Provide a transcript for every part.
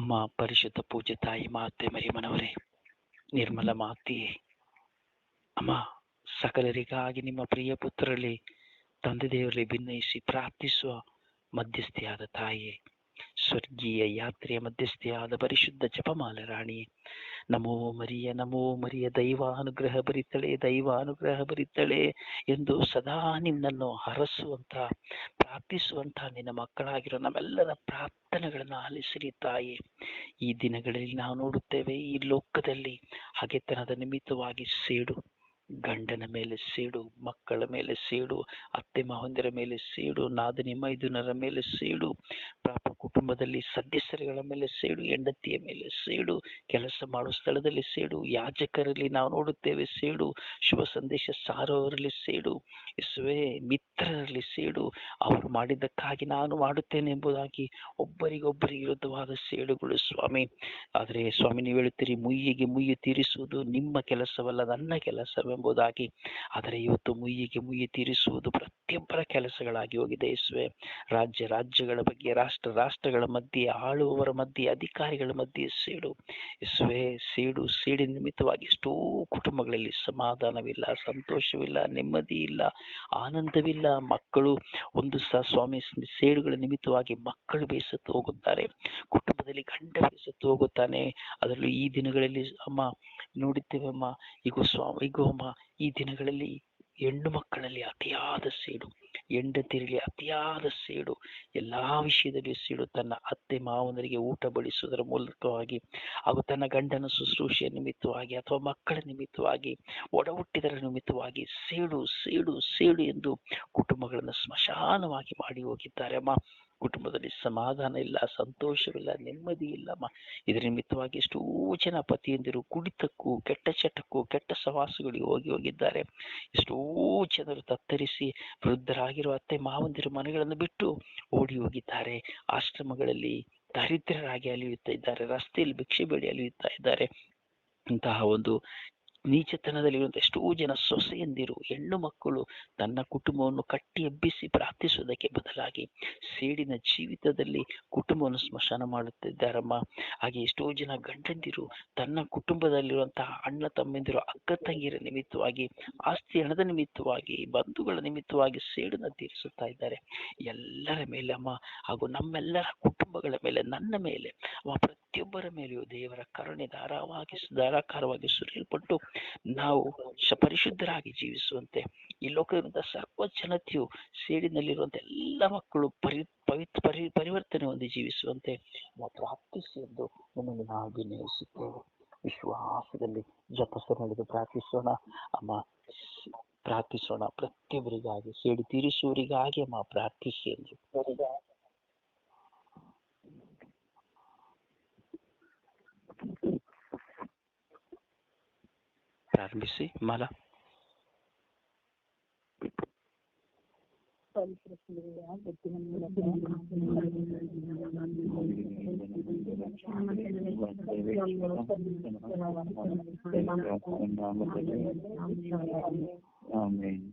ಅಮ್ಮ ಪರಿಶುದ್ಧ ಪೂಜೆ ತಾಯಿ ಮಾತೆ ಮರಿಮನವರೇ ನಿರ್ಮಲ ಮಾತೆಯೇ ಅಮ್ಮ ಸಕಲರಿಗಾಗಿ ನಿಮ್ಮ ಪ್ರಿಯ ಪುತ್ರರಲ್ಲಿ ತಂದೆ ದೇವರಲ್ಲಿ ಭಿನ್ನಯಿಸಿ ಪ್ರಾರ್ಥಿಸುವ ಮಧ್ಯಸ್ಥಿಯಾದ ತಾಯಿಯೇ ಸ್ವರ್ಗೀಯ ಯಾತ್ರೆಯ ಮಧ್ಯಸ್ಥಿಯಾದ ಪರಿಶುದ್ಧ ಜಪಮಾಲ ರಾಣಿ ನಮೋ ಮರಿಯ ನಮೋ ಮರಿಯ, ದೈವಾನುಗ್ರಹ ಬರಿತಳೆ ದೈವಾನುಗ್ರಹ ಬರಿತಳೆ ಎಂದು ಸದಾ ನಿನ್ನನ್ನು ಹರಸುವಂತ ಪ್ರಾರ್ಥಿಸುವಂತಹ ನಿನ್ನ ಮಕ್ಕಳಾಗಿರೋ ನಮ್ಮೆಲ್ಲರ ಪ್ರಾರ್ಥನೆಗಳನ್ನು ಆಲಿಸಿರಿ ತಾಯಿ. ಈ ದಿನಗಳಲ್ಲಿ ನಾವು ನೋಡುತ್ತೇವೆ, ಈ ಲೋಕದಲ್ಲಿ ಹಗೆತನದ ನಿಮಿತ್ತವಾಗಿ ಸೇಡು. ಗಂಡನ ಮೇಲೆ ಸೇಡು, ಮಕ್ಕಳ ಮೇಲೆ ಸೇಡು, ಅತ್ತೆ ಮಹಂದಿರ ಮೇಲೆ ಸೇಡು, ನಾದಿನಿ ಮೈದುನರ ಮೇಲೆ ಸೇಡು, ಪಾಪ ಕುಟುಂಬದಲ್ಲಿ ಸದಸ್ಯರುಗಳ ಮೇಲೆ ಸೇಡು, ಹೆಂಡತಿಯ ಮೇಲೆ ಸೇಡು, ಕೆಲಸ ಮಾಡುವ ಸ್ಥಳದಲ್ಲಿ ಸೇಡು, ಯಾಜಕರಲ್ಲಿ ನಾವು ನೋಡುತ್ತೇವೆ ಸೇಡು, ಶುಭ ಸಂದೇಶ ಸಾರುವವರಲ್ಲಿ ಸೇಡು ಇಸುವೆ ಮಿತ್ರರಲ್ಲಿ ಸೇಡು, ಅವರು ಮಾಡಿದ್ದಕ್ಕಾಗಿ ನಾನು ಮಾಡುತ್ತೇನೆ ಎಂಬುದಾಗಿ ಒಬ್ಬರಿಗೊಬ್ಬರಿಗೆ ವಿರುದ್ಧವಾದ ಸೇಡುಗಳು ಸ್ವಾಮಿ. ಆದರೆ ಸ್ವಾಮಿ, ನೀವು ಹೇಳುತ್ತೀರಿ, ಮುಯ್ಯಿಗೆ ಮುಯ್ಯಿ ತೀರಿಸುವುದು ನಿಮ್ಮ ಕೆಲಸವಲ್ಲ, ನನ್ನ ಕೆಲಸವೆಂಬುದಾಗಿ ಆದರೆ ಇವತ್ತು ಮುಯ್ಯಿಗೆ ಮುಯ್ಯಿ ತೀರಿಸುವುದು ಪ್ರತಿಯೊಬ್ಬರ ಕೆಲಸಗಳಾಗಿ ಹೋಗಿದೆ ಯೇಸುವೆ. ರಾಜ್ಯ ರಾಜ್ಯಗಳ ಬಗ್ಗೆ, ರಾಷ್ಟ್ರ ರಾಷ್ಟ್ರಗಳ ಮಧ್ಯೆ, ಆಳುವವರ ಮಧ್ಯೆ, ಅಧಿಕಾರಿಗಳ ಮಧ್ಯೆ ಸೇಡು. ಯೇಸುವೆ, ಸೇಡು ಸೇಡಿನ ನಿಮಿತ್ತವಾಗಿ ಎಷ್ಟೋ ಕುಟುಂಬಗಳಲ್ಲಿ ಸಮಾಧಾನವಿಲ್ಲ, ಸಂತೋಷವಿಲ್ಲ, ನೆಮ್ಮದಿ ಇಲ್ಲ, ಆನಂದವಿಲ್ಲ. ಮಕ್ಕಳು ಒಂದು ಸಹ ಸ್ವಾಮಿ ಸೇಡುಗಳ ನಿಮಿತ್ತವಾಗಿ ಮಕ್ಕಳು ಬೇಸತ್ತು ಹೋಗುತ್ತಾರೆ. ಕುಟುಂಬದಲ್ಲಿ ಗಂಡ ಬೇಸತ್ತು ಹೋಗುತ್ತಾನೆ. ಅದರಲ್ಲೂ ಈ ದಿನಗಳಲ್ಲಿ, ಅಮ್ಮ ನೋಡುತ್ತೇವೆ ಅಮ್ಮ. ಈಗ ಸ್ವಾಮಿ ಈಗ ಅಮ್ಮ ಈ ದಿನಗಳಲ್ಲಿ ಹೆಣ್ಣು ಮಕ್ಕಳಲ್ಲಿ ಅತಿಯಾದ ಸೇಡು ಹೆಂಡತಿರಲಿ ಅತಿಯಾದ ಸೇಡು, ಎಲ್ಲ ವಿಷಯದಲ್ಲಿ ಸೇಡು. ತನ್ನ ಅತ್ತೆ ಮಾವನರಿಗೆ ಊಟ ಬಡಿಸುವುದರ ಮೂಲಕವಾಗಿ ಹಾಗೂ ತನ್ನ ಗಂಡನ ಶುಶ್ರೂಷೆಯ ನಿಮಿತ್ತವಾಗಿ ಅಥವಾ ಮಕ್ಕಳ ನಿಮಿತ್ತವಾಗಿ, ಒಡಹುಟ್ಟಿದರ ನಿಮಿತ್ತವಾಗಿ ಸೇಡು ಸೇಡು ಸೇಡು ಎಂದು ಕುಟುಂಬಗಳನ್ನು ಸ್ಮಶಾನವಾಗಿ ಮಾಡಿ ಹೋಗಿದ್ದಾರೆ. ಅಮ್ಮ ಕುಟುಂಬದಲ್ಲಿ ಸಮಾಧಾನ ಇಲ್ಲ, ಸಂತೋಷವಿಲ್ಲ, ನೆಮ್ಮದಿ ಇಲ್ಲಮ್ಮ ಇದರ ನಿಮಿತ್ತವಾಗಿ ಎಷ್ಟೋ ಜನ ಪತಿಯಂದಿರು ಕುಡಿತಕ್ಕೂ, ಕೆಟ್ಟ ಚಟಕ್ಕೂ, ಕೆಟ್ಟ ಸವಾಸಗಳಿಗೆ ಹೋಗಿ ಹೋಗಿದ್ದಾರೆ. ಎಷ್ಟೋ ಜನರು ತತ್ತರಿಸಿ ವೃದ್ಧರಾಗಿರುವ ಅತ್ತೆ ಮಾವಂದಿರು ಮನೆಗಳನ್ನು ಬಿಟ್ಟು ಓಡಿ ಹೋಗಿದ್ದಾರೆ. ಆಶ್ರಮಗಳಲ್ಲಿ ದರಿದ್ರರಾಗಿ ಅಲಿಯುತ್ತಾ ಇದ್ದಾರೆ. ರಸ್ತೆಯಲ್ಲಿ ಭಿಕ್ಷೆ ಬೇಡಿ ಅಲಿಯುತ್ತಾ ಇದ್ದಾರೆ. ಇಂತಹ ಒಂದು ನೀಚತನದಲ್ಲಿರುವಂತ ಎಷ್ಟೋ ಜನ ಸೊಸೆಯಂದಿರು, ಹೆಣ್ಣು ಮಕ್ಕಳು ತನ್ನ ಕುಟುಂಬವನ್ನು ಕಟ್ಟಿ ಎಬ್ಬಿಸಿ ಪ್ರಾರ್ಥಿಸುವುದಕ್ಕೆ ಬದಲಾಗಿ ಸೇಡಿನ ಜೀವಿತದಲ್ಲಿ ಕುಟುಂಬವನ್ನು ಸ್ಮಶಾನ ಮಾಡುತ್ತಿದ್ದಾರಮ್ಮ. ಹಾಗೆ ಎಷ್ಟೋ ಜನ ಗಂಡಂದಿರು ತನ್ನ ಕುಟುಂಬದಲ್ಲಿರುವಂತಹ ಅಣ್ಣ ತಮ್ಮಂದಿರು ಅಕ್ಕ ತಂಗಿಯರ ನಿಮಿತ್ತವಾಗಿ, ಆಸ್ತಿ ಹಣದ ನಿಮಿತ್ತವಾಗಿ, ಬಂಧುಗಳ ನಿಮಿತ್ತವಾಗಿ ಸೇಡನ್ನು ತೀರಿಸುತ್ತಾ ಇದ್ದಾರೆ. ಎಲ್ಲರ ಮೇಲೆ ಅಮ್ಮ, ಹಾಗೂ ನಮ್ಮೆಲ್ಲರ ಕುಟುಂಬಗಳ ಮೇಲೆ, ನನ್ನ ಮೇಲೆ, ಅಮ್ಮ, ಪ್ರತಿಯೊಬ್ಬರ ಮೇಲೆಯೂ ದೇವರ ಕರುಣೆ ಧಾರಾವಾಗಿ ಧಾರಾಕಾರವಾಗಿ ಸುರಿಯಲ್ಪಟ್ಟು ನಾವು ಪರಿಶುದ್ಧರಾಗಿ ಜೀವಿಸುವಂತೆ ಈ ಲೋಕದಿಂದ ಸರ್ವ ಜನತೆಯು ಸೇಡಿನಲ್ಲಿರುವಂತೆ ಎಲ್ಲ ಮಕ್ಕಳು ಪರಿ ಪವಿತ್ರ ಪರಿ, ಪರಿವರ್ತನೆ ಹೊಂದಿ ಜೀವಿಸುವಂತೆ ಪ್ರಾರ್ಥಿಸಿ ಎಂದು ನಿಮಗೆ ನಾವು ವಿನಯಿಸುತ್ತೇವೆ. ವಿಶ್ವಾಸದಲ್ಲಿ ಜಪಸ ನಡೆದು ಪ್ರಾರ್ಥಿಸೋಣ. ಅಮ್ಮ, ಪ್ರಾರ್ಥಿಸೋಣ. ಪ್ರತಿಯೊಬ್ಬರಿಗಾಗಿ ಸೇಡಿ ತೀರಿಸುವರಿಗಾಗಿ ಅಮ್ಮ ಪ್ರಾರ್ಥಿಸಿ ಎಂದು. प्रारम्भिसि माला Amen.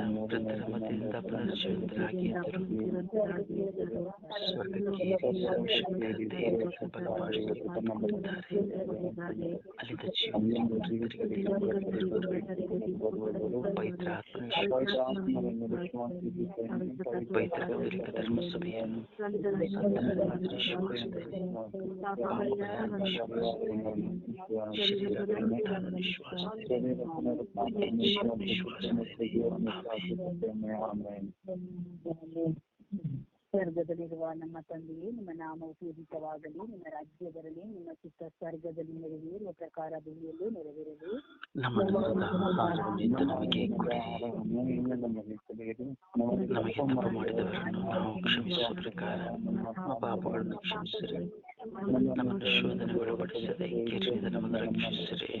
ಪಾತಾಳಕ್ಕಿಳಿದು ಮೂರನೇ ದಿನ ಮೃತರ ಮಧ್ಯದಿಂದ ಪುನರ್ಜೀವಿತರಾಗಿ ಎದ್ದರು ಸ್ವರ್ಗಕ್ಕೆ ಏರಿ ಸರ್ವಶಕ್ತ ದೇವರ ಬಲಪಾಶದಲ್ಲಿದ್ದಾರೆ ಅಲ್ಲಿದ್ದ ಜೀವನದಲ್ಲಿ ಮೃತರಿಗೆ ತೀರ್ಪು ಪವಿತ್ರಾತ್ಮನ ಪವಿತ್ರ ಧರ್ಮಸಭೆಯನ್ನು ಸಂತಾನದ ವಿಶ್ವಾಸದಲ್ಲಿ ಪಾಪಗಳ ವಿಶ್ವಾಸದಲ್ಲಿ ಶರೀರ ಪುನರುತ್ಥಾನ ವಿಶ್ವಾಸದಲ್ಲಿ ನಿತ್ಯ ವಿಶ್ವಾಸದಲ್ಲಿ ಆಮೆನ್. ಸ್ವರ್ಗದಲ್ಲಿರುವ ನಮ್ಮ ತಂದೆಯೇ ನಿಮ್ಮ ನಾಮವು ಪೂಜಿತವಾಗಲಿ ನಿಮ್ಮ ರಾಜ್ಯ ಬರಲಿ ನಿಮ್ಮ ಚಿತ್ತ ಸ್ವರ್ಗದಲ್ಲಿ ನೆರವೇರುವ ಪ್ರಕಾರ ಭೂಮಿಯಲ್ಲೂ ನೆರವೇರಲಿ ನಮ್ಮ ಆಹಾರವನ್ನು ನಮಗೆ ಕೊಡಿರಿ ನಮಗೆ ತಪ್ಪು ಮಾಡಿದವರನ್ನು ನಾವು ಕ್ಷಮಿಸುವ ಪ್ರಕಾರ ನಮ್ಮ ಪಾಪಗಳನ್ನು ಕ್ಷಮಿಸಿರಿ ನಮ್ಮನ್ನು ಶೋಧನೆ ಒಳಪಡಿಸದೆ ಕೆರೆಯಿಂದ ನಮ್ಮನ್ನು ರಕ್ಷಿಸಿರಿ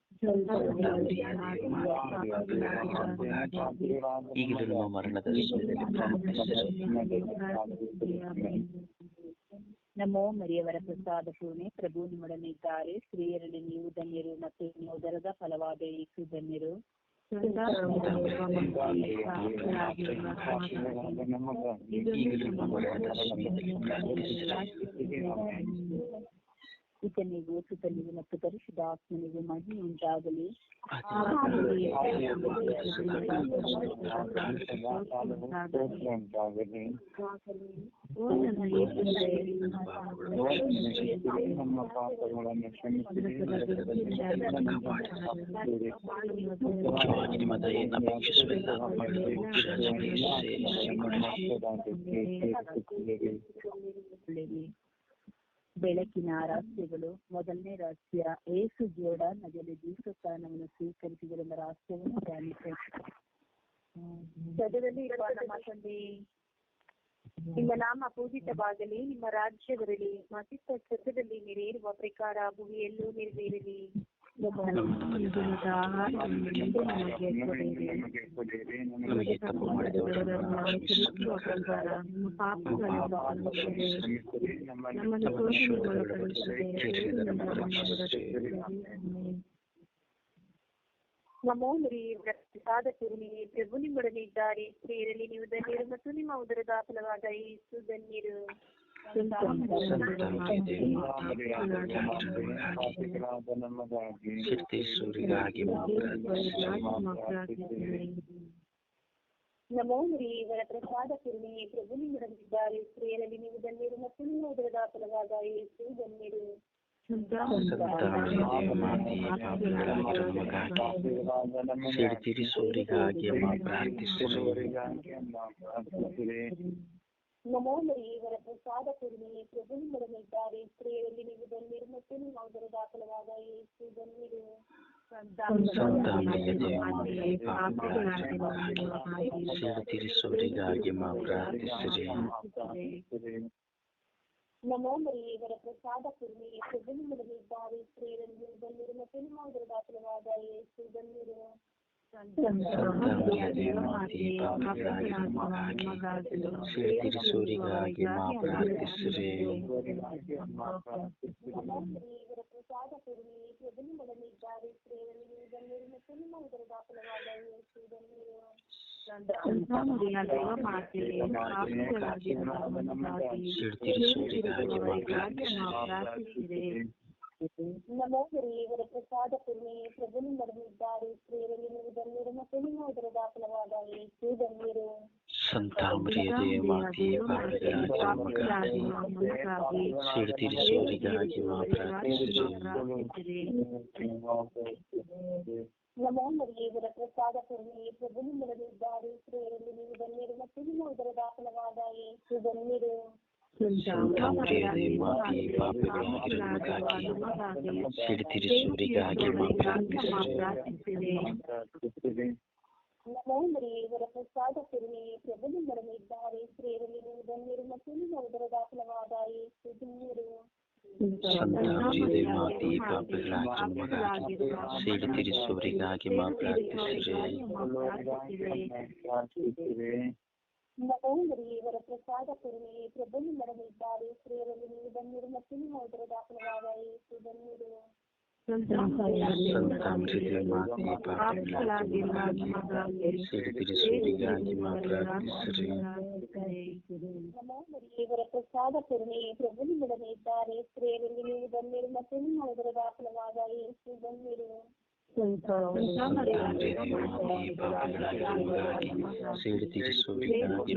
ಈಗಲೂ ನಮ್ಮ ಮರಣದ ಸಮಯದಲ್ಲಿ ನಮೋ ಮರಿಯವರ ಪ್ರಸಾದ ಪೂರ್ಣೆ. ಪ್ರಭು ನಿಮ್ಮೊಡನೆ ಇದ್ದಾರೆ. ಸ್ತ್ರೀಯರಲ್ಲಿ ನೀವು ಧನ್ಯರು ಮತ್ತು ಉದರದ ಫಲವಾದ ಏಸು ಧನ್ಯರು. ಈಗಲೂ ನಮ್ಮ ఇతనివు సుతనివు నప్పు పరిశుధాత్మనివు మహిమ ఉండాగలి ക്ഷമിച്ചിരിക്കുന്നു ಬೆಳಕಿನ ರಹಸ್ಯಗಳು ಮೊದಲನೇ ರಹಸ್ಯ ಏಸು ಜೋಡ ನದಿಯಲ್ಲಿ ದೀಪಸ್ಥಾನವನ್ನು ಸ್ವೀಕರಿಸಿದರೆಂಬ ರಹಸ್ಯವನ್ನು ಧ್ಯಾನಿಸಿ. ಸದದಲ್ಲಿ ನಮ್ಮ ನಾಮ ಪೂಜಿತವಾಗಲಿ, ನಿಮ್ಮ ರಾಜ್ಯ ಬರಲಿ ಮತ್ತಿತ್ತ ಸದ್ಯದಲ್ಲಿ ನೆರೆಯಿರುವ ಪ್ರಕಾರ ಭೂಮಿಯಲ್ಲೂ ನೆರವೇರಲಿ ನಮಗೆ ಕೊಡಿರಿ ನಮಗೆ ತಪ್ಪು ಮಾಡಿದವರನ್ನು ಕ್ಷಮಿಸಿರಿ ನಮ್ಮನ್ನು ನಮ್ಮನ್ನು ಶೋಧನೆ ಒಳಪಡಿಸದೆ ಕೆರೆಯಿಂದ ನಮ್ಮನ್ನು ರಕ್ಷಿಸಿರಿ ನಮೋ ಮರಿ ಪ್ರಸಾದ ಕರುಣಿಗೆ ಪ್ರಭು ನಿಮ್ಮೊಡನೆ ಇದ್ದಾರೆ ಸ್ತ್ರೀಯರಲ್ಲಿ ನೀವು ಧನ್ಯರು ಮತ್ತು ನಿಮ್ಮ ಉದರದ ಫಲವಾದ ಯೇಸು ಧನ್ಯರು ಪಾಪಿಗಳಾದ ನಮಗಾಗಿ ಸಿದ್ಧೇಶ್ವರಿಗಾಗಿ ಪ್ರಾರ್ಥಿಸಿರಿ ನಮೋ ಮರಿ ಇವರ ಪ್ರಸಾದ ಕರುಣಿಗೆ ಪ್ರಭು ನಿಮ್ಮೊಡನೆ ಇದ್ದಾರೆ ಸ್ತ್ರೀಯರಲ್ಲಿ ನೀವು ಧನ್ಯರು ಮತ್ತು ನಿಮ್ಮ ಉದರದ ಫಲವಾದ ಯೇಸು ಧನ್ಯರು ಸಂತಾನದ ಮಾತೆಯೇ ಪಾಪಿಗಳಾಗಿರೋ ನಮಗಾಗಿ ಸಿಡಿತಿರಿಸುವವರಿಗಾಗಿ ಅಮ್ಮ ಪ್ರಾರ್ಥಿಸಿರಿ ಪ್ರಾರ್ಥಿಸಿರಿ ನಮೋ ಮರಿ ಇವರ ಪ್ರಸಾದ ಕರುಣಿಗೆ ಪ್ರಭು ನಿಮ್ಮೊಡನೆ ಇದ್ದಾರೆ ಸ್ತ್ರೀಯರಲ್ಲಿ ನೀವು ಧನ್ಯರು ಮತ್ತು ನಿಮ್ಮ ಉದರದ ಫಲವಾದ ಯೇಸು ಧನ್ಯರು ಸಂತಾನದ ಮಾತೆಯೇ ಪಾಪಿಗಳಾಗಿರೋ ನಮಗಾಗಿ ಸಿಡಿತಿರಿಸುವವರಿಗಾಗಿ ಅಮ್ಮ ಪ್ರಾರ್ಥಿಸಿರಿ ನಮೋ ಮರಿ ಇವರ ಪ್ರಸಾದ ಕರುಣಿಗೆ ಪ್ರಭು ನಿಮ್ಮೊಡನೆ ಇದ್ದಾರೆ ಸ್ತ್ರೀಯರಲ್ಲಿ ನೀವು ಧನ್ಯರು ಮತ್ತು ನಿಮ್ಮ ಉದರದ ಫಲವಾದ ಯೇಸು ಧನ್ಯರು ಸಂತಾನದ ಮಾತೆಯೇ ಪಾಪಿಗಳಾಗಿರೋ ನಮಗಾಗಿ ಸಿಡಿತಿರಿಸುವವರಿಗಾಗಿ ಅಮ್ಮ ಪ್ರಾರ್ಥಿಸಿರಿ ನಮೋ ಮರಿ ಇವರ ಪ್ರಸಾದ ಕರುಣಿಗೆ ಪ್ರಭು ನಿಮ್ಮೊಡನೆ ಇದ್ದಾರೆ ಸ್ತ್ರೀಯರಲ್ಲಿ ನೀವು ಧನ್ಯರು ಮತ್ತು ನಿಮ್ಮ ಉದರದ ಫಲವಾದ ಯೇಸು ಧನ್ಯರು ಸಿಡಿತಿರಿಸುವವರಿಗಾಗಿ ಅಮ್ಮ ಪ್ರಾರ್ಥಿಸಿರಿ ನಮೋ ಮರಿ ಇವರ ಪ್ರಸಾದ ಕರುಣಿಗೆ ಪ್ರಭು ನಿಮ್ಮೊಡನೆ ಇದ್ದಾರೆ ಸ್ತ್ರೀಯರಲ್ಲಿ ನೀವು ಧನ್ಯರು ಮತ್ತು ನಿಮ್ಮ ಉದರದ ಫಲವಾದ ಯೇಸು ಧನ್ಯರು ಸಂತಾಮರಿಯದೇ ಮಾತೆಯೇ ಪಾಪಿಗಳಾಗಿ ನಮಗಾಗಿ ಸಿಡಿತಿರಿಸುವವರಿಗಾಗಿ ಅಮ್ಮ ಪ್ರಾರ್ಥಿಸಿರಿ ನಮೋ ಮರಿ ಇವರ ಪ್ರಸಾದ ಕರುಣಿಗೆ ಪ್ರಭು ನಿಮ್ಮೊಡನೆ ಇದ್ದಾರೆ ಸ್ತ್ರೀಯರಲ್ಲಿ ನೀವು ಧನ್ಯರು ಮತ್ತು ನಿಮ್ಮ ಉದರದ ಫಲವಾದ ಯೇಸು ಧನ್ಯರು ಸಂತಾಮರಿಯದೇ ಮಾತೆಯೇ ಪಾಪಿಗಳಾಗಿರೋ ನಮಗಾಗಿ ಸಿಡಿತಿರಿಸುವವರಿಗಾಗಿ ಅಮ್ಮ ಪ್ರಾರ್ಥಿಸಿರಿ ನಮೋ ಮರಿ ಇವರ ಪ್ರಸಾದ ಕರುಣಿಗೆ ಪ್ರಭು ನಿಮ್ಮೊಡನೆ ಇದ್ದಾರೆ ಸ್ತ್ರೀಯರಲ್ಲಿ ನೀವು ಧನ್ಯರು ಮತ್ತು ನಿಮ್ಮ ಉದರದ ಫಲವಾದ ಯೇಸು ಧನ್ಯರು ಸಂತಾಮರಿಯದೇ ಮಾತೆಯೇ ಪಾಪಿಗಳಾಗಿ ನಮಗಾಗಿ ಸಿಡಿತಿರಿಸುವವರಿಗಾಗಿ ಅಮ್ಮ ಪ್ರಾರ್ಥಿಸಿರಿ ನಮೋ ಮರಿ ಇವರ ಪ್ರಸಾದ ಕರುಣಿಗೆ ಪ್ರಭು ನಿಮ್ಮೊಡನೆ ಇದ್ದಾರೆ ಸ್ತ್ರೀಯರಲ್ಲಿ ನೀವು ಧನ್ಯರು ಮತ್ತು ನಿಮ್ಮ ಉದರದ ಫಲವಾದ ಯೇಸು ಧನ್ಯರು ಸಂತಾಮರಿಯದೇ ಮಾತೆಯೇ ಪಾಪಿಗಳಾಗಿ ನಮಗಾಗಿ ಸಿಡಿತಿರಿಸುವವರಿಗಾಗಿ ಅಮ್ಮ ಪ್ರಾರ್ಥಿಸಿರಿ ನಮೋ ಮರಿ ಇವರ ಪ್ರಸಾದ ಕರುಣಿಗೆ ಪ್ರಭು ನಿಮ್ಮೊಡನೆ ಇದ್ದಾರೆ ಸ್ತ್ರೀಯರಲ್ಲಿ ನೀವು ಧನ್ಯರು ಮತ್ತು ನಿಮ್ಮ ಉದರದ ಫಲವಾದ ಯೇಸು ಧನ್ಯರು ಸಂತಾಮರಿಯದೇ ಮಾತೆಯೇ ಪಾಪಿಗಳಾಗಿ ನಮಗಾಗಿ ಸಿಡಿತಿರಿಸುವವರಿಗಾಗಿ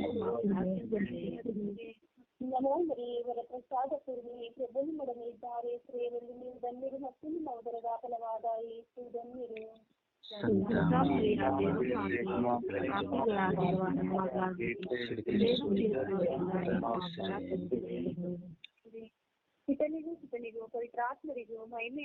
ಅಮ್ಮ ಪ್ರಾರ್ಥಿಸಿರಿ ನಮೋ ಮರಿಯವರ ಪ್ರಸಾದ ಪೂರ್ಣಿ ಪ್ರಭು ನಿಮ್ಮೊಡನೆ ಇದ್ದಾರೆ ಸ್ತ್ರೀಯರಲ್ಲಿ ನೀವು ಧನ್ಯರು ಮತ್ತು ನಿಮ್ಮ ಉದರದ ಫಲವಾದ ಯೇಸು ಧನ್ಯರು ಪಿತನಿಗೂ ಸುತನಿಗೂ ಪವಿತ್ರಾತ್ಮರಿಗೂ ಮಹಿಮೆ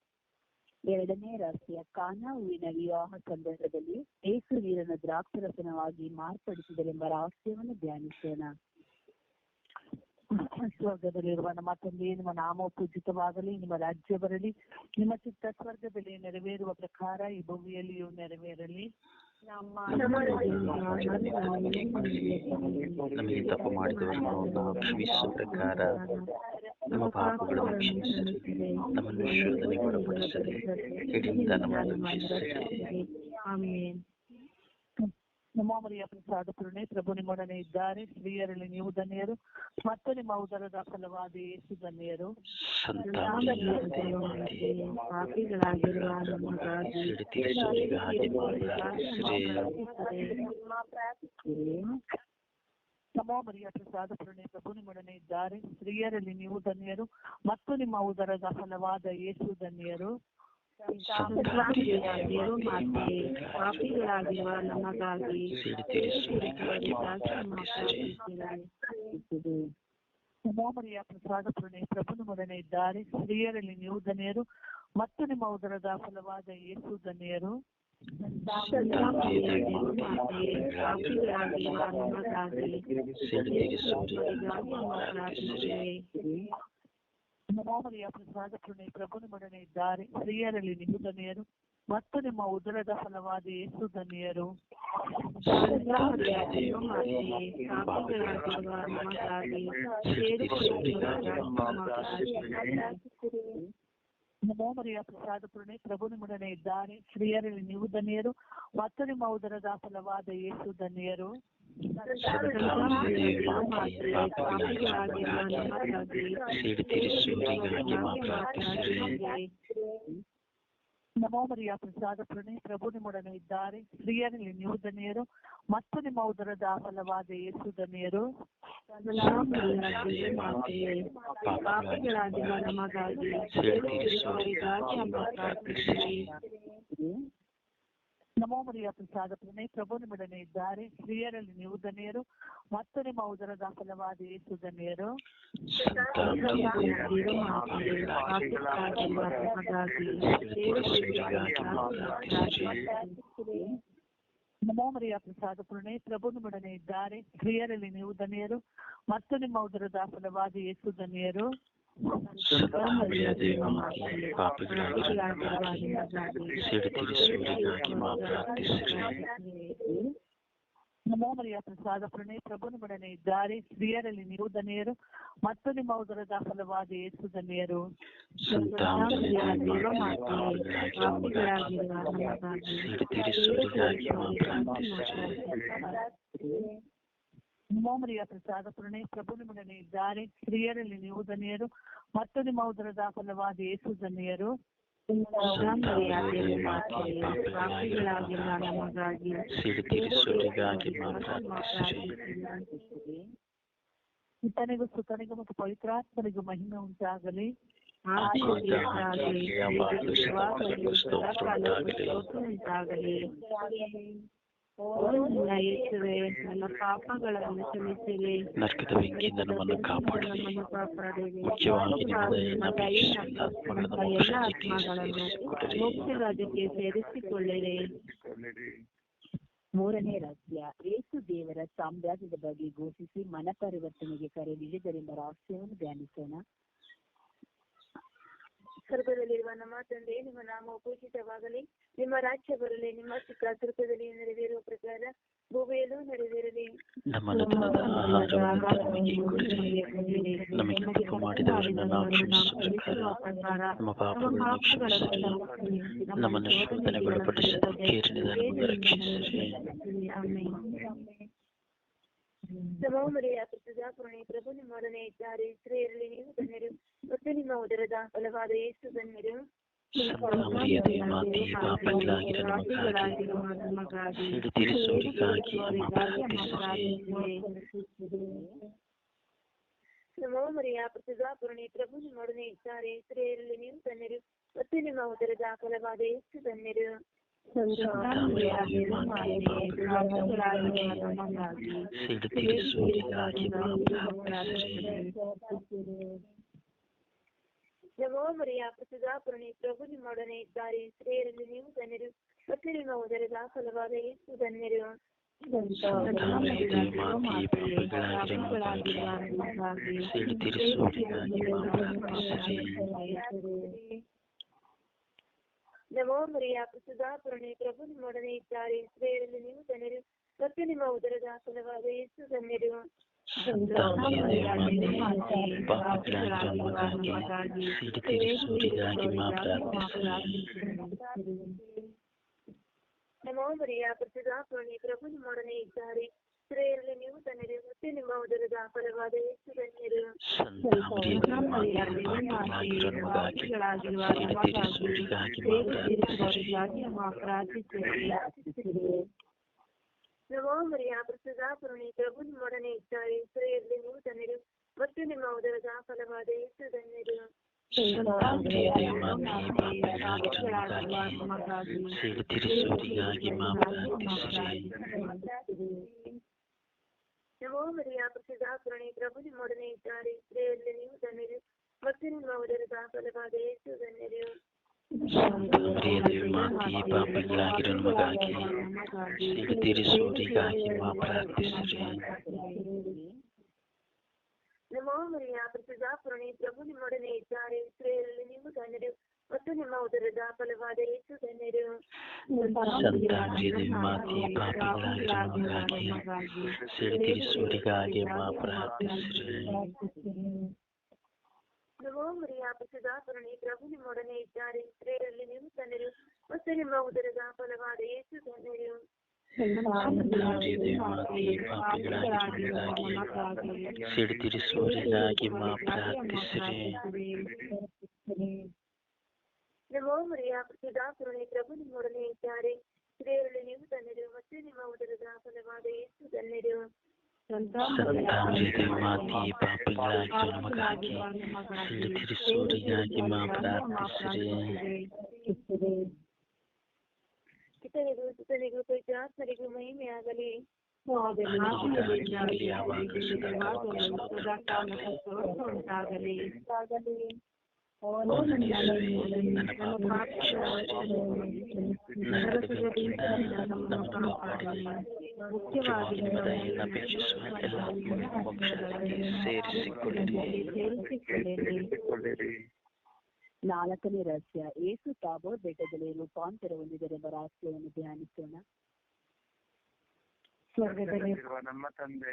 ಎರಡನೇ ರಾಷ್ಟ್ರೀಯ ಕಾನಾ ವಿವಾಹ ಸಂದರ್ಭದಲ್ಲಿ ಏಸು ನೀರನ್ನು ದ್ರಾಕ್ಷರಸನವಾಗಿ ಮಾರ್ಪಡಿಸಿದರೆಂಬ ರಹಸ್ಯವನ್ನು ಧ್ಯಾನಿಸೋಣ. ಸ್ವರ್ಗದಲ್ಲಿರುವ ನಮ್ಮ ತಂದೆ, ನಿಮ್ಮ ನಾಮ ಪೂಜಿತವಾಗಲಿ ನಿಮ್ಮ ರಾಜ್ಯ ಬರಲಿ, ನಿಮ್ಮ ಚಿತ್ತ ಸ್ವರ್ಗದಲ್ಲಿ ನೆರವೇರುವ ಪ್ರಕಾರ ಈ ಭೂಮಿಯಲ್ಲಿಯೂ ನೆರವೇರಲಿ. ನಮಗೆ ತಪ್ಪು ಮಾಡಿದವರನ್ನು ನಾವು ಕ್ಷಮಿಸುವ ಪ್ರಕಾರ ನಮ್ಮ ಪಾಪಗಳನ್ನು ಕ್ಷಮಿಸಿರಿ ನಮ್ಮನ್ನು ಶೋಧನೆ ಒಳಪಡಿಸಿರಿ ಹಿಡಿಯಿಂದ ನಮ್ಮನ್ನು ನಮ್ಮ ಮರಿಯ ಪ್ರಸಾದ ಪೂರ್ಣೆ ಪ್ರಭು ನಿಮ್ಮೊಡನೆ ಇದ್ದಾರೆ. ಸ್ತ್ರೀಯರಲ್ಲಿ ನೀವು ಧನ್ಯರು. ಮತ್ತು ನಿಮ್ಮ ಉದರದ ಫಲವಾದ ಯೇಸು ಧನ್ಯರು. ಸಂತ ಸಿಡಿತಿರಿಸುವರಿಗೆ ಹಾಗೆ ಪ್ರಾರ್ಥಿಸಿರಿ ನಮೋ ಮರಿಯ ಪ್ರಸಾದ ಪೂರ್ಣೆ ಪ್ರಭು ನಿಮ್ಮೊಡನೆ ಇದ್ದಾರೆ. ಸ್ತ್ರೀಯರಲ್ಲಿ ನೀವು ಧನ್ಯರು. ಮತ್ತು ನಿಮ್ಮ ಉದರದ ಫಲವಾದ ಯೇಸು ಧನ್ಯರು. ಸಿಡಿತಿರಿಸುವರಿಗಾಗಿ ಪ್ರಾರ್ಥಿಸಿರಿ ನಮೋ ಮರಿಯ ಪ್ರಸಾದ ಪೂರ್ಣೆ ಪ್ರಭು ಮೊದಲನೇ ಇದ್ದಾರೆ. ಸ್ತ್ರೀಯರಲ್ಲಿ ನೀವು ಧನ್ಯರು ಮತ್ತು ನಿಮ್ಮ ಉದರದ ಫಲವಾದ ಯೇಸು ಧನ್ಯರು. ಸಿಡಿತಿರಿಸುವರಿಗಾಗಿ ಪ್ರಾರ್ಥಿಸಿರಿ ನಮೋ ಮರಿಯ ಪ್ರಸಾದ ಪೂರ್ಣೆ ಪ್ರಭುನ ನಿಮ್ಮೊಡನೆ ಇದ್ದಾರೆ. ಸ್ತ್ರೀಯರಲ್ಲಿ ನೀವು ಮತ್ತು ನಿಮ್ಮ ಉದರದ ಫಲವಾದ ಯೇಸು ಧನಿಯರು. ಮೋಮರಿಯ ಪ್ರಸಾದ ಪೂರ್ಣೆ ಪ್ರಭು ನಿಮ್ಮೊಡನೆ ಇದ್ದಾರೆ. ಸ್ತ್ರೀಯರಲ್ಲಿ ನೀವು ಮತ್ತು ನಿಮ್ಮ ಉದರದ ಫಲವಾದ ಯೇಸು ಧನ್ಯರು. ಸಿಡಿತಿರಿಸುವರಿಗಾಗಿ ಪ್ರಾರ್ಥಿಸಿರಿ ನಮೋ ಮರಿಯ ಪ್ರಸಾದ ಪ್ರಣಿ ಪ್ರಭು ನಿಮ್ಮೊಡನೆ ಇದ್ದಾರೆ ಸ್ತ್ರೀಯರಲ್ಲಿ ನೀವು ಧನ್ಯರು ಮತ್ತು ನಿಮ್ಮ ಉದರದ ಫಲವಾದ ಯೇಸು ಧನ್ಯರು ನಮೋ ಮರಿಯ ಪ್ರಸಾದ ಪೂರ್ಣೆ ಪ್ರಭು ನಿಮ್ಮೊಡನೆ ಇದ್ದಾರೆ. ಸ್ತ್ರೀಯರಲ್ಲಿ ನೀವು ಧನ್ಯರು. ಮತ್ತು ನಿಮ್ಮ ಉದರದ ಫಲವಾದ ಏಸು ಧನ್ಯರು. ನಮೋ ಮರಿಯ ಪ್ರಸಾದ ಪ್ರಣಯ ಪ್ರಭು ನಿಮ್ಮೊಡನೆ ಇದ್ದಾರೆ. ಸ್ತ್ರೀಯರಲ್ಲಿ ನೀವು ಧನ್ಯರು. ಮತ್ತು ನಿಮ್ಮ ಉದರದ ಫಲವಾದ ಯೇಸು ಧನ್ಯರು. ಸಿಡಿತಿರಿಸುವರಿಗಾಗಿ ಪ್ರಾರ್ಥಿಸಿರಿ ನಮೋ ಮರಿಯ ಪ್ರಸಾದ ಪ್ರಣಯ ಪ್ರಭು ಬಡನೆ ಇದ್ದಾರೆ ಸ್ತ್ರೀಯರಲ್ಲಿ ನೀವು ಧನ್ಯರು ಮತ್ತು ನಿಮ್ಮ ಉದರದ ಫಲವಾದ ಯೇಸು ಧನ್ಯರು ನಮೋ ಮರಿಯ ಪ್ರಸಾದ ಪುರಣೆ ಪ್ರಭು ನಿಮ್ಮೊಡನೆ ಇದ್ದಾರೆ. ಸ್ತ್ರೀಯರಲ್ಲಿ ನೀವು ಧನ್ಯರು. ಮತ್ತು ನಿಮ್ಮ ಉದರದ ಫಲವಾದ ಯೇಸು ಧನ್ಯರು. ಇತನಿಗೂ ಸುತನಿಗೂ ಮತ್ತು ಪವಿತ್ರಾತ್ಮನಿಗೂ ಮಹಿಮೆ ಉಂಟಾಗಲಿ. ನನ್ನ ಪಾಪಗಳನ್ನು ಕ್ಷಮಿಸಿರಿ. ನರಕದ ಬೆಂಕಿಯಿಂದ ನಮ್ಮನ್ನು ಕಾಪಾಡಲಿ ಮುಖ್ಯವಾಗಿ ಸೇರಿಸಿಕೊಡಿರಿ. ರಾಜ್ಯಕ್ಕೆ ಸೇರಿಸಿಕೊಳ್ಳಿರಿ. ಮೂರನೇ ರಾಜ್ಯ ಏಸು ದೇವರ ಸಾಮ್ರಾಜ್ಯದ ಬಗ್ಗೆ ಘೋಷಿಸಿ ಮನ ಪರಿವರ್ತನೆಗೆ ಕರೆ ನೀಡಿದ್ದರಿಂದ ರಹಸ್ಯವನ್ನು ಧ್ಯಾನಿಸೋಣ. ಸ್ವರ್ಗದಲ್ಲಿರುವ ನಮ್ಮ ತಂದೆ ನಿಮ್ಮ ನಾಮ ಪೂಜಿತವಾಗಲಿ. ನಿಮ್ಮ ರಾಜ್ಯ ಬರಲಿ ನಿಮ್ಮ ಚಿಕ್ಕ ಸ್ವರ್ಗದಲ್ಲಿ ನೆರವೇರುವ ಪ್ರಕಾರ ಭೂಮಿಯಲ್ಲೂ ನೆರವೇರಲಿ. ನಮ್ಮನ್ನು ಶೋಧನೆಗೊಳಪಡಿಸಿದ ನಮ್ಮನ್ನು ಕೇರಿನಿಂದ ನಮ್ಮನ್ನು ರಕ್ಷಿಸಿರಿ ನಮೋ ಮರಿಯ ಪ್ರಸಿದ್ಧ ಕರುಣೆ ಪ್ರಭು ನಿಮ್ಮೊಡನೆ ಇದ್ದಾರೆ ಸ್ತ್ರೀಯರಲ್ಲಿ ನೀವು ಧನ್ಯರು ಮತ್ತು ನಿಮ್ಮ ಉದರದ ಫಲವಾದ ಯೇಸು ಧನ್ಯರು ಸಂತಾಮರಿಯದೆ ಮಾತೆ ಪಾಪಗಳಾಗಿರ ನಮಗಾಗಿ ಹಿಡಿದಿರಿಸುವರಿಗಾಗಿ ನಮ್ಮ ಪ್ರಾರ್ಥಿಸಿರಿ ನಮೋ ಮರಿಯ ಪ್ರಸಿದ್ಧ ಕರುಣೆ ಪ್ರಭು ನಿಮ್ಮೊಡನೆ ಇದ್ದಾರೆ ಸ್ತ್ರೀಯರಲ್ಲಿ ನೀವು ಧನ್ಯರು ಮತ್ತು ನಿಮ್ಮ ಉದರದ ಫಲವಾದ ಯೇಸು ಧನ್ಯರು ಸಂತಾಮರಿಯದೆ ಮಾತೆ ಪಾಪಗಳಾಗಿರ ನಮಗಾಗಿ ಹಿಡಿದಿರಿಸುವರಿಗಾಗಿ ನಮ್ಮ ಪ್ರಾರ್ಥಿಸಿರಿ ನಮೋ ಮರಿಯ ಪ್ರಸಿದ್ಧ ಕರುಣೆ ಪ್ರಭು ನಿಮ್ಮೊಡನೆ ಇದ್ದಾರೆ ಸ್ತ್ರೀಯರಲ್ಲಿ ನೀವು ಧನ್ಯರು ಮತ್ತು ನಿಮ್ಮ ಉದರದ ಫಲವಾದ ಯೇಸು ಧನ್ಯರು ಸಂತಾಮರಿಯದೆ ಮಾತೆ ಪಾಪಗಳಾಗಿರ ನಮಗಾಗಿ ಹಿಡಿದಿರಿಸುವರಿಗಾಗಿ ನಮ್ಮ ಪ್ರಾರ್ಥಿಸಿರಿ ನಮೋ ಮರಿಯ ಪ್ರಸಿದ್ಧ ಕರುಣೆ ಪ್ರಭು ನಿಮ್ಮೊಡನೆ ಇದ್ದಾರೆ ಸ್ತ್ರೀಯರಲ್ಲಿ ನೀವು ಧನ್ಯರು ಮತ್ತು ನಿಮ್ಮ ಉದರದ ಫಲವಾದ ಯೇಸು ಧನ್ಯರು ಸಂತಾಮರಿಯದೆ ಮಾತೆ ಪಾಪಗಳಾಗಿರ ನಮಗಾಗಿ ಹಿಡಿದಿರಿಸುವರಿಗಾಗಿ ನಮ್ಮ ಪ್ರಾರ್ಥಿಸಿರಿ ನಮೋ ಮರಿಯ ಪ್ರಸಿದ್ಧ ಕರುಣೆ ಪ್ರಭು ನಿಮ್ಮೊಡನೆ ಇದ್ದಾರೆ ಸ್ತ್ರೀಯರಲ್ಲಿ ನೀವು ಧನ್ಯರು ಮತ್ತು ನಿಮ್ಮ ಉದರದ ಫಲವಾದ ಯೇಸು ಧನ್ಯರು ಸಂತಾಮರಿಯದೆ ಮಾತೆ ಪಾಪಗಳಾಗಿರ ನಮಗಾಗಿ ಹಿಡಿದಿರಿಸುವರಿಗಾಗಿ ನಮ್ಮ ಪ್ರಾರ್ಥಿಸಿರಿ ನಮೋ ಮರಿಯ ಪ್ರಸಿದ್ಧ ಕರುಣೆ ಪ್ರಭು ನಿಮ್ಮೊಡನೆ ಇದ್ದಾರೆ ಸ್ತ್ರೀಯರಲ್ಲಿ ನೀವು ಧನ್ಯರು ಮತ್ತು ನಿಮ್ಮ ಉದರದ ಫಲವಾದ ಯೇಸು ಧನ್ಯರು ಸಂತಾಮರಿಯದೆ ಮಾತೆ ಪಾಪಗಳಾಗಿರ ನಮಗಾಗಿ ಹಿಡಿದಿರಿಸುವರಿಗಾಗಿ ನಮ್ಮ ಪ್ರಾರ್ಥಿಸಿರಿ ನಮೋ ಮರಿಯ ಪ್ರಸಿದ್ಧ ಕರುಣೆ ಪ್ರಭು ನಿಮ್ಮೊಡನೆ ಇದ್ದಾರೆ ಸ್ತ್ರೀಯರಲ್ಲಿ ನೀವು ಧನ್ಯರು ಮತ್ತು ನಿಮ್ಮ ಉದರದ ಫಲವಾದ ಯೇಸು ಧನ್ಯರು ಸಂತಾಮರಿಯದೆ ಮಾತೆ ಪಾಪಗಳಾಗಿರ ನಮಗಾಗಿ ಹಿಡಿದಿರಿಸುವರಿಗಾಗಿ ನಮ್ಮ ಪ್ರಾರ್ಥಿಸಿರಿ ನಮೋ ಮರಿಯ ಪ್ರಸಿದ್ಧ ಕರುಣೆ ಪ್ರಭು ನಿಮ್ಮೊಡನೆ ಇದ್ದಾರೆ ಸಂತಾಮರಿಯದೆ ಮಾತೆ ಪಾಪಗಳಾಗಿರ ನಮಗಾಗಿ ಹಿಡಿದಿರಿಸುವರಿಗಾಗಿ ನಮ್ಮ ಪ್ರಾರ್ಥಿಸಿರಿ ನಮೋ ಮರಿಯ ಪ್ರಸಿದ್ಧ ಕರುಣೆ ಪ್ರಭು ನಿಮ್ಮೊಡನೆ ಇದ್ದಾರೆ ಸ್ತ್ರೀಯರಲ್ಲಿ ನೀವು ಧನ್ಯರು ಮತ್ತು ನಿಮ್ಮ ಉದರದ ಫಲವಾದ ಯೇಸು ಧನ್ಯರು ಸಂತಾಮರಿಯದೆ ಮಾತೆ ಪಾಪಗಳಾಗಿರ ನಮಗಾಗಿ ಹಿಡಿದಿರಿಸುವರಿಗಾಗಿ ನಮ್ಮ ಪ್ರಾರ್ಥಿಸಿರಿ ನಮೋ ಮರಿಯ ಪ್ರಸಿದ್ಧ ಕರುಣೆ ಪ್ರಭು ನಿಮ್ಮೊಡನೆ ಇದ್ದಾರೆ ಸ್ತ್ರೀಯರಲ್ಲಿ ನೀವು ಧನ್ಯರು ಮತ್ತು ನಿಮ್ಮ ಉದರದ ಫಲವಾದ ಯೇಸು ಧನ್ಯರು ಸಂತಾಮರಿಯದೆ ಮಾತೆ ಪಾಪಗಳಾಗಿರ ನಮಗಾಗಿ ಹಿಡಿದಿರಿಸುವರಿಗಾಗಿ ನಮ್ಮ ಪ್ರಾರ್ಥಿಸಿರಿ ಪಿತನಿಗೂ ಸುತನಿಗೂ ಪವಿತ್ರಾತ್ಮರಿಗೂ ಮಹಿಮೆಯಾಗಲಿ ಆದಿಯಲ್ಲಿ ಯಾವಾಗಲೂ ಉಂಟಾಗಲಿ ಓ ನನ್ನ ಯೇಸುವೇ, ನನ್ನ ಪಾಪ ಕ್ಷಮಿಸಿರಿ. ನರಕದಿಂದ ನಮ್ಮನ್ನು ಕಾಪಾಡಿರಿ. ಮುಖ್ಯವಾಗಿ ನಿಮ್ಮ ದಯೆಯನ್ನು ಅಪೇಕ್ಷಿಸುವ ಎಲ್ಲ ಮೋಕ್ಷದಲ್ಲಿ ಸೇರಿಸಿಕೊಳ್ಳಿರಿ ಸೇರಿಸಿಕೊಳ್ಳಿರಿ ನಾಲ್ಕನೇ ರಹಸ್ಯ ಏಸು ತಾಬೋರ್ ಬೆಟ್ಟದಲ್ಲಿ ರೂಪಾಂತರ ಹೊಂದಿದರೆಂಬ ರಹಸ್ಯವನ್ನು ಧ್ಯಾನಿಸೋಣ ಸ್ವರ್ಗದಲ್ಲಿರುವ ನಮ್ಮ ತಂದೆ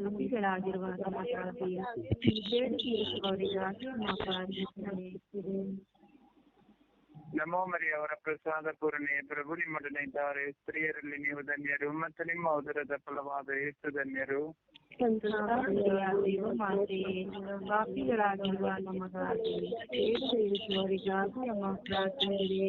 ಪಾಪಿಗಳಾಗಿರುವ ಬೇಡಿಕೆಯಿರುವವರಿಗಾಗಿ ನಮ್ಮ ಪ್ರಾರ್ಥಿಸಿರಿ ನಮೋ ಮರಿಯವರ ಪ್ರಸಾದ ಪೂರ್ಣೆ ಪ್ರಭು ನಿಮ್ಮೊಡನೆ ಇದ್ದಾರೆ. ಸ್ತ್ರೀಯರಲ್ಲಿ ನೀವು ಧನ್ಯರು ಮತ್ತು ನಿಮ್ಮ ಉದರದ ಫಲವಾದ ಯೇಸು ಧನ್ಯರು. ಪಾಪಿಗಳಾಗಿರುವ ನಮಗಾಗಿ ನಮ್ಮ ಪ್ರಾರ್ಥನೆಗೆ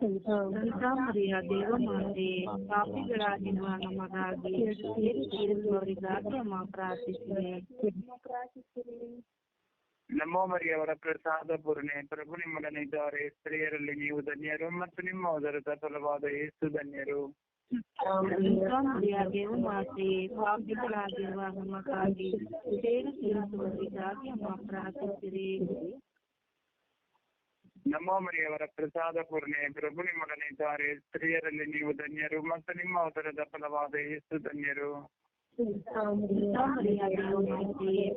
ಸಂತಾಮರಿಯ ದೇವಮಾತೆ ಪಾಪಿಗಳಾಗಿರುವ ನಮಗಾಗಿ ನಮ್ಮ ಪ್ರಾರ್ಥಿಸಿದೆ ನಮೋ ಮರಿಯವರ ಪ್ರಸಾದ ಪೂರ್ಣೆ ಪ್ರಭು ನಿಮ್ಮೊಡನೆ ಇದ್ದಾರೆ. ಸ್ತ್ರೀಯರಲ್ಲಿ ನೀವು ಧನ್ಯರು ಮತ್ತು ನಿಮ್ಮ ಉದರದ ಫಲವಾದ ಯೇಸು ಧನ್ಯರು. ದೇವಮಾತೆಯೇ ಪಾಪಿಗಳಾಗಿರುವ ನಮಗಾಗಿ ಬೇಡು ಬೇಡಿಸುವವರಿಗಾಗಿ ನಮ್ಮ ಪ್ರಾರ್ಥಿಸಿದೆ ನಮೋ ಮರಿಯವರ ಪ್ರಸಾದ ಪೂರ್ಣೆ, ಪ್ರಭು ನಿಮ್ಮೊಡನಿದ್ದಾರೆ ಸ್ತ್ರೀಯರಲ್ಲಿ ನೀವು ಧನ್ಯರು ಮತ್ತು ನಿಮ್ಮ ಉದರದ ಫಲವಾದ ಯೇಸು ಧನ್ಯರು.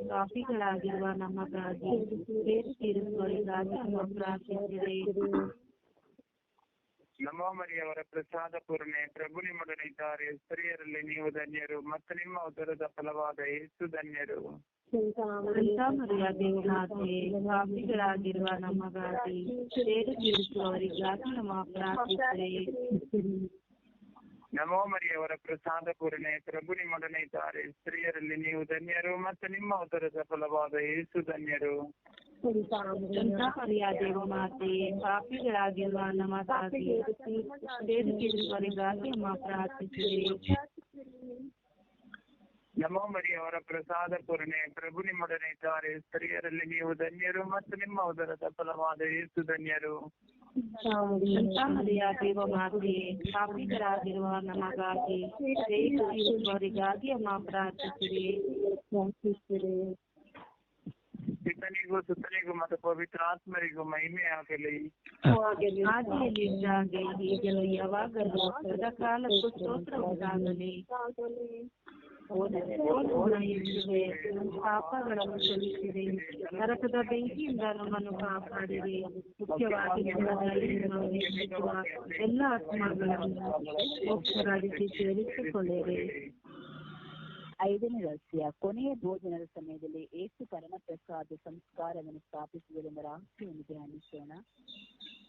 ಪಾಪಿಗಳಾಗಿರುವ ನಮಗಾಗಿ ನಮೋ ಮರಿಯವರ ಪ್ರಸಾದ ಪೂರ್ಣೆ, ಪ್ರಭು ನಿಮ್ಮೊಡನಿದ್ದಾರೆ ಸ್ತ್ರೀಯರಲ್ಲಿ ನೀವು ಧನ್ಯರು ಮತ್ತು ನಿಮ್ಮ ಉದರದ ಫಲವಾದ ಯೇಸು ಧನ್ಯರು. ಸಂತಾಮರಿಯ ದೇವಮಾತೆಯೇ ಪಾಪಿಗಳಾಗಿರುವ ನಮಗಾಗಿ ಬೇಡು ಬೇಡಿಸುವವರಿಗಾಗಿ ನಮ್ಮ ಪ್ರಾರ್ಥಿಸಿದೆ ನಮೋ ಮರಿಯವರ ಪ್ರಸಾದ ಪೂರ್ಣೆ ಪ್ರಭು ನಿಮ್ಮೊಡನೆ ಇದ್ದಾರೆ ಸ್ತ್ರೀಯರಲ್ಲಿ ನೀವು ಧನ್ಯರು ಮತ್ತು ನಿಮ್ಮ ಉದರದ ಫಲವಾದ ಯೇಸು ಧನ್ಯರು ಸಂತಾಮರಿಯ ದೇವಮಾತೆಯೇ ಪಾಪಿಗಳಾಗಿರುವ ನಮಗಾಗಿ ಬೇಡು ಬೇಡಿಸುವವರಿಗಾಗಿ ನಮ್ಮ ಪ್ರಾರ್ಥಿಸಿದೆ ನಮೋ ಮರಿಯವರ ಪ್ರಸಾದ ಪೂರ್ಣೆ ಪ್ರಭು ನಿಮ್ಮೊಡನೆ ಇದ್ದಾರೆ. ಸ್ತ್ರೀಯರಲ್ಲಿ ನೀವು ಧನ್ಯರು ಮತ್ತು ನಿಮ್ಮ ಉದರದ ಫಲವಾದ ಯೇಸು ಧನ್ಯರು. ಸಂತಾಮರಿಯ ದೇವಮಾತೆಯೇ ಪಾಪಿಗಳಾಗಿರುವ ನಮಗಾಗಿ ಬೇಡಿಸುವವರಿಗಾಗಿ ನಮ್ಮ ಪ್ರಾರ್ಥಿಸಿದೆ ಪಿತನಿಗೂ ಸುತ್ತನಿಗೂ ಮತ್ತು ಪವಿತ್ರ ಆತ್ಮರಿಗೂ ಮಹಿಮೆ ಆಗಲಿ. ಆದಿಯಲ್ಲಿದ್ದಾಗೆ ಈಗಲೂ ಯಾವಾಗಲೂ ಸದಾಕಾಲಕ್ಕೂ ಸ್ತೋತ್ರ ಉಂಟಾಗಲಿ. ಪಾಪಗಳನ್ನು ಕ್ಷಮಿಸಿರಿ ನರಕದ ಬೆಂಕಿಯಿಂದ ನಮ್ಮನ್ನು ಕಾಪಾಡಿರಿ ಮುಖ್ಯವಾಗಿ ನಿಮ್ಮನ್ನು ಎಲ್ಲ ಆತ್ಮಗಳನ್ನು ಮೋಕ್ಷರಾಜ್ಯಕ್ಕೆ ಸೇರಿಸಿಕೊಳ್ಳಿರಿ ಐದನೇ ರಹಸ್ಯ, ಕೊನೆಯ ಭೋಜನದ ಸಮಯದಲ್ಲಿ ಏಸು ಪರಮಪ್ರಸಾದ ಸಂಸ್ಕಾರವನ್ನು ಸ್ಥಾಪಿಸುವುದೆಂಬ ರಹಸ್ಯವನ್ನು ಧ್ಯಾನಿಸೋಣ.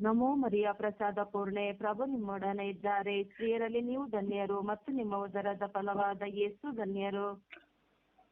ನಮೋ ಮರಿಯ ಪ್ರಸಾದ ಪೂರ್ಣೆ. ಪ್ರಭು ನಿಮ್ಮೊಡನೆ ಇದ್ದಾರೆ. ಸ್ತ್ರೀಯರಲ್ಲಿ ನೀವು ಧನ್ಯರು ಮತ್ತು ನಿಮ್ಮ ಉದರದ ಫಲವಾದ ಯೇಸು ಧನ್ಯರು.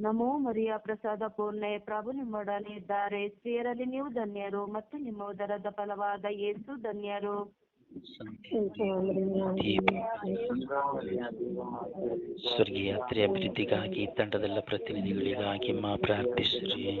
ನಮೋ ಮರಿಯ ಪ್ರಸಾದ ಪೂರ್ಣೆ ಪ್ರಭು ನಿಮ್ಮೊಡನೆ ಇದ್ದಾರೆ. ಸ್ತ್ರೀಯರಲ್ಲಿ ನೀವು ಧನ್ಯರು ಮತ್ತು ನಿಮ್ಮ ಉದರದ ಫಲವಾದ ಯೇಸು ಧನ್ಯರು. ಸ್ವರ್ಗೀಯ ಅಭಿವೃದ್ಧಿಗಾಗಿ ತಂಡದೆಲ್ಲ ಪ್ರತಿನಿಧಿಗಳಿಗಾಗಿ ಮಾ ಪ್ರಾರ್ಥಿಸಿರಿ.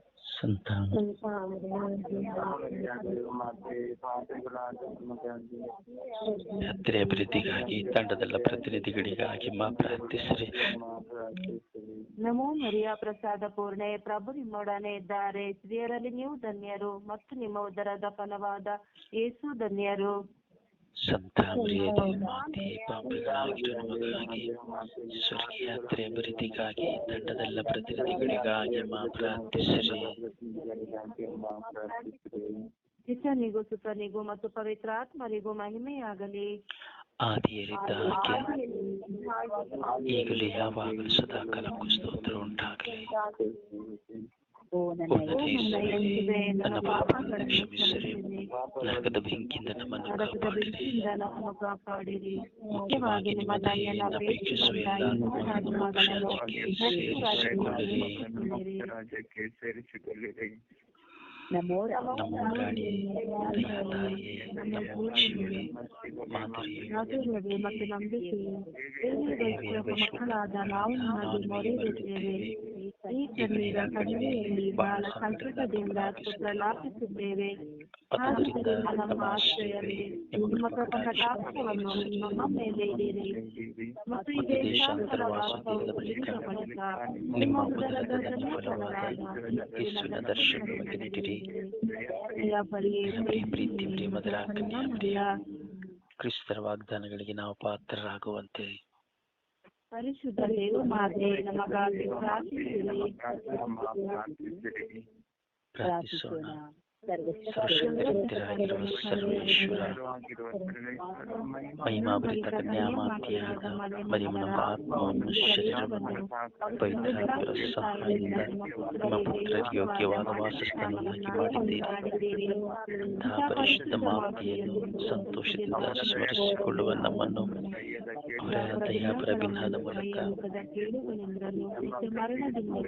ಸಂತಾನ ಯಾತ್ರೆ ಅಭಿವೃದ್ಧಿಗಾಗಿ ತಂಡದೆಲ್ಲ ಪ್ರತಿನಿಧಿಗಳಿಗಾಗಿ ಮಾ ಪ್ರಾರ್ಥಿಸಿರಿ. ನಮೋ ಮರಿಯ ಪ್ರಸಾದ ಪೂರ್ಣೆ ಪ್ರಭು ನಿಮ್ಮೊಡನೆ ಇದ್ದಾರೆ. ಸ್ತ್ರೀಯರಲ್ಲಿ ನೀವು ಧನ್ಯರು ಮತ್ತು ನಿಮ್ಮ ಉದರದ ಫಲವಾದ ಏಸು ಧನ್ಯರು. ಸಂತಾಮರಿಯ ಮಾತೆ ಪಾಪಿಗಳಾಗಿರೋ ನಮಗಾಗಿ ಸ್ವರ್ಗೀಯ ಯಾತ್ರೆ ಅಭಿವೃದ್ಧಿಗಾಗಿ ತಂಡದೆಲ್ಲ ಪ್ರತಿನಿಧಿಗಳಿಗಾಗಿ ಪ್ರಾರ್ಥಿಸಿರಿ ಶಿಷ್ಯನಿಗೂ ಸುತನಿಗೂ ಮತ್ತು ಪವಿತ್ರಾತ್ಮರಿಗೂ ಮಹಿಮೆಯಾಗಲಿ. ಆದಿಯಲ್ಲಿದ್ದ ಹಾಗೆ ಈಗಲೂ ಯಾವಾಗಲೂ ಸದಾ ಕಾಲಕ್ಕೂ ಸ್ತೋತ್ರ ಉಂಟಾಗಲಿ. ಉನ್ನತಿಯೇ ನನ್ನ ಪಾಪಗಳನ್ನು ಕ್ಷಮಿಸಿರಿ ನರಕದ ಬೆಂಕಿಯಿಂದ ನಮ್ಮನ್ನು ಕಾಪಾಡಿರಿ ಮುಖ್ಯವಾಗಿ ನಿಮ್ಮ ದಯೆಯನ್ನು ಅಪೇಕ್ಷಿಸುವೆ ರಾಜ್ಯಕ್ಕೆ ಸೇರಿಸಿಕೊಳ್ಳಿರಿ ಮಾತೆಯೇ ಮತ್ತು ನಂಬಿಕೆ ಮಕ್ಕಳಾದ ನಾವು ನಿಮಗೆ ಮೊರೆ ಬಿಡುತ್ತೇವೆ ಈ ಕಣ್ಣೀರ ಬಹಳ ಸಂಕಟದಿಂದ ಪ್ರಲಾಪಿಸಿದ್ದೇವೆ ಆದ್ದರಿಂದ ನಮ್ಮ ಆಶ್ರಯವೇ ನಿಮ್ಮ ನಮ್ಮ ಮೇಲೆ ಇಡಿರಿ. ಮತ್ತು ಈ ದೇಶಾಂತರ ವಾಸ್ತವವು ನಿಮ್ಮ ಉದರದ ಫಲವಾಗಿ ಯೇಸುವಿನ ದರ್ಶನವನ್ನು ನೀಡಿರಿ. ದಯಾ ಬಳಿಯೇ ಪ್ರೀತಿ ಪ್ರೇಮದ ಕನ್ಯಾ ಕ್ರಿಸ್ತರ ವಾಗ್ದಾನಗಳಿಗೆ ನಾವು ಪಾತ್ರರಾಗುವಂತೆ. పరిశుద్ధ దేవు మా దేవుని మగా ప్రార్థిస్తున్నాం ಮಹಿಮಾಭರಿತಕನ್ಯಾಮಾತ್ಯಾಗ ಮರಿಮನಪಾತ್ಮೋನ್ಮಶ್ಯರವನ್ನು ಪವಿತ್ರರಾಗಿರುವ ನಿಮ್ಮ ಪುತ್ರರಿಗೆ ಯೋಗ್ಯವಾದ ವಾಸಸ್ಥಾನವನ್ನಾಗಿ ಮಾಡಿದ್ದೀರಿ ಇಂತಹ ಪರಿಶುದ್ಧ ಮಾತೆಯನ್ನು ಸಂತೋಷದಿಂದ ಸ್ಮರಿಸಿಕೊಳ್ಳುವ ನಮ್ಮನ್ನು ಅವರ ದಯಾಪ್ರಭಿನ್ನದ ಮೂಲಕ ಮರಣದಿಂದ